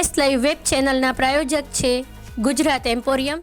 S live web ચેનલના પ્રાયોજક છે Gujarat emporium.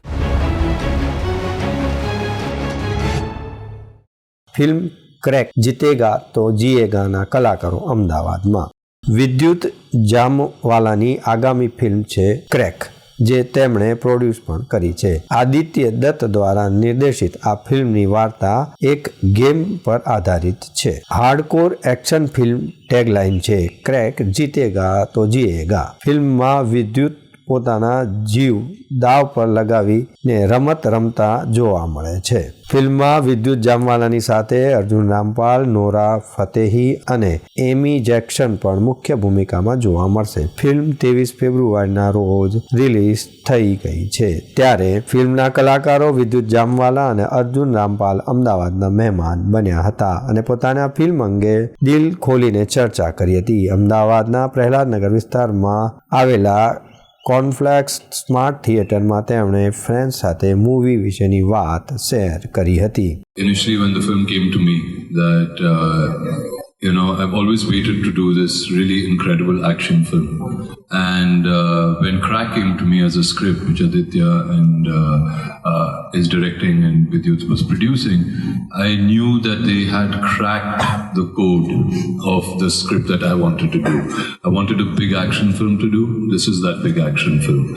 Film Crack Jeetega Toh જીએગાના કલાકારો અમદાવાદમાં. વિદ્યુત જામવાલાની આગામી ફિલ્મ છે ક્રેક. જે તેમણે પ્રોડ્યુસ પણ કરી છે. આદિત્ય દત્ત દ્વારા નિર્દેશિત આ ફિલ્મની વાર્તા એક ગેમ પર આધારિત છે. હાર્ડકોર એક્શન ફિલ્મ ટેગલાઇન છે. ક્રેક જીતેગા તો જીએગા. ફિલ્મમાં વિદ્યુત પોતાના જીવ દાવ પર લગાવીને રમત રમતા જોવા મળે છે. ફિલ્મમાં વિદ્યુત જામવાલાની સાથે અર્જુન રામપાલ, નોરા ફતેહી અને એમી જેક્શન પણ મુખ્ય ભૂમિકામાં જોવા મળશે. ફિલ્મ ત્રેવીસ ફેબ્રુઆરીના રોજ રિલીઝ થઈ ગઈ છે. ત્યારે ફિલ્મના કલાકારો વિદ્યુત જામવાલા અને અર્જુન રામપાલ અમદાવાદના મહેમાન બન્યા હતા અને પોતાના ફિલ્મ અંગે દિલ ખોલીને ચર્ચા કરી હતી. અમદાવાદના પ્રહલાદનગર વિસ્તારમાં આવેલા કોર્નફ્લેક્સ સ્માર્ટ થિયેટરમાં તેમણે ફ્રેન્ડ સાથે મૂવી વિશેની વાત શેર કરી હતી. Initially when the film came to me that uh, you know i've always waited to do this really incredible action film. And uh, when crack came to me as a script which aditya and uh, uh, is directing and vidyut was producing i knew that they had cracked the code of the script that i wanted to do. I wanted a big action film to do. This is that big action film.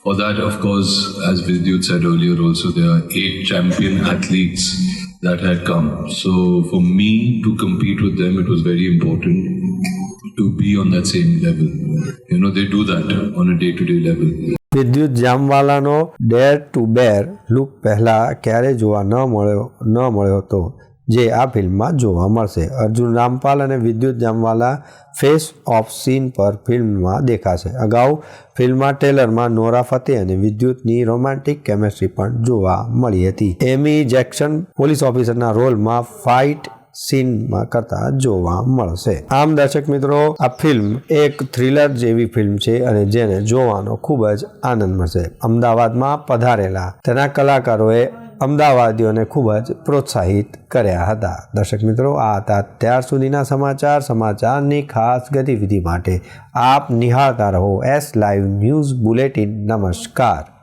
For that, of course, as Vidyut said earlier, also there are eight champion athletes that had come. So for me to compete with them, it was very important to be on that same level. You know, they do that on a day-to-day level. વિદ્યુત જામવાલાનો ડેર two બેર look પહેલા ક્યારે જોવા ન મળ્યો ન મળ્યો હતો જે આ ફિલ્મમાં જોવા મળશે. અર્જુન રામપાલ અને વિદ્યુત જામવાલા ફેસ ઓફ સીન પર ફિલ્મમાં દેખાશે. અગાઉ ફિલ્મમાં ટ્રેલરમાં નોરા ફતેહ અને વિદ્યુતની રોમાન્ટિક કેમેસ્ટ્રી પણ જોવા મળી હતી. એમી જેક્સન પોલીસ ઓફિસરના રોલમાં ફાઇટ સીનમાં કરતા જોવા મળશે. આમ દર્શક મિત્રો, આ ફિલ્મ એક થ્રિલર જેવી ફિલ્મ છે અને જેને જોવાનો ખૂબ જ આનંદ મળશે. અમદાવાદમાં પધારેલા તેના કલાકારોએ અમદાવાદીઓને ખૂબ જ પ્રોત્સાહિત કર્યા હતા. દર્શક મિત્રો, આ હતા ત્યાર સુધીના સમાચાર. સમાચારની ખાસ ગતિવિધિ માટે આપ નિહાળતા રહો. એસ લાઈવ ન્યૂઝ બુલેટિન નમસ્કાર.